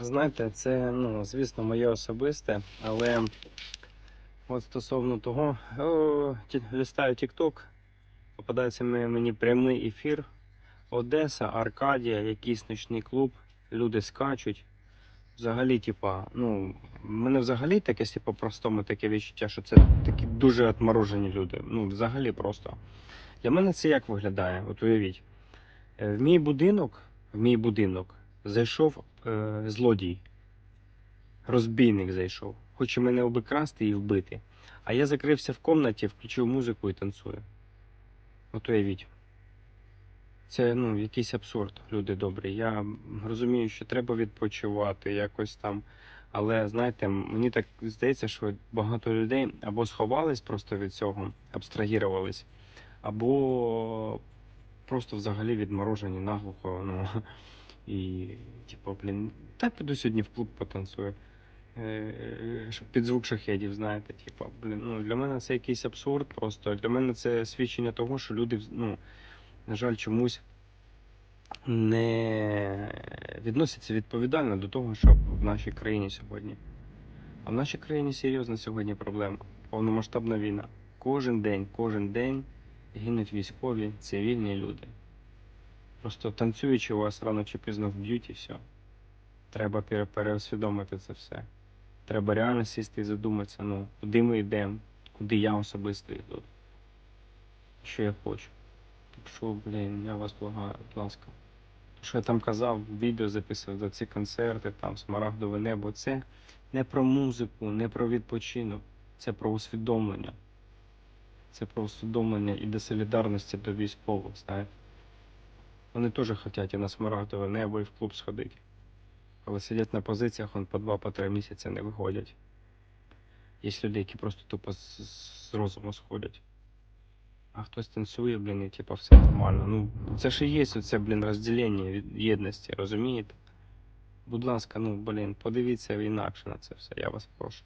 знаєте, це, ну, звісно, моє особисте, але от стосовно того, о, ті- листаю TikTok, попадається мені прямий ефір. Одеса, Аркадія, якийсь ночний клуб, люди скачуть. Взагалі, типа, ну, мене взагалі таке, по-простому, таке відчуття, що це такі дуже отморожені люди. Ну, взагалі просто. Для мене це як виглядає? От уявіть. Е, В мій будинок, в мій будинок зайшов е, злодій. Розбійник зайшов. Хоче мене обікрасти і вбити. А я закрився в кімнаті, включив музику і танцюю. От уявіть. Це ну, якийсь абсурд, люди добрі. Я розумію, що треба відпочивати якось там. Але знаєте, мені так здається, що багато людей або сховались просто від цього, абстрагірувались, або просто взагалі відморожені наглухо. Ну, і, типу, блін, та піду сьогодні в клуб потанцюю. Е, щоб під звук шахедів, знаєте, типу, блін, ну для мене це якийсь абсурд просто. Для мене це свідчення того, що люди, ну, на жаль, чомусь не відносяться відповідально до того, що в нашій країні сьогодні. А в нашій країні серйозна сьогодні проблема. Повномасштабна війна. Кожен день, кожен день гинуть військові, цивільні люди. Просто танцюючи, у вас рано чи пізно вб'ють і все. Треба пере- переосвідомити це все. Треба реально сісти і задуматися, ну, куди ми йдемо, куди я особисто йду. Що я хочу. Так що, блін, я вас благаю, будь ласка. Що я там казав, відео записував за ці концерти, там смарагдове небо. Це не про музику, не про відпочинок, це про усвідомлення. Це про усвідомлення і до солідарності до військових, знаєте. Вони теж хочуть і на смарагдове небо, і в клуб сходити. Але сидять на позиціях, он по два, по три місяці не виходять. Є люди, які просто тупо з, з розуму сходять. А хтось танцює, блін, і типа все нормально. Ну, це ж і є оце, блін, розділення від єдності, розумієте? Будь ласка, ну, блін, подивіться інакше на це все, я вас прошу.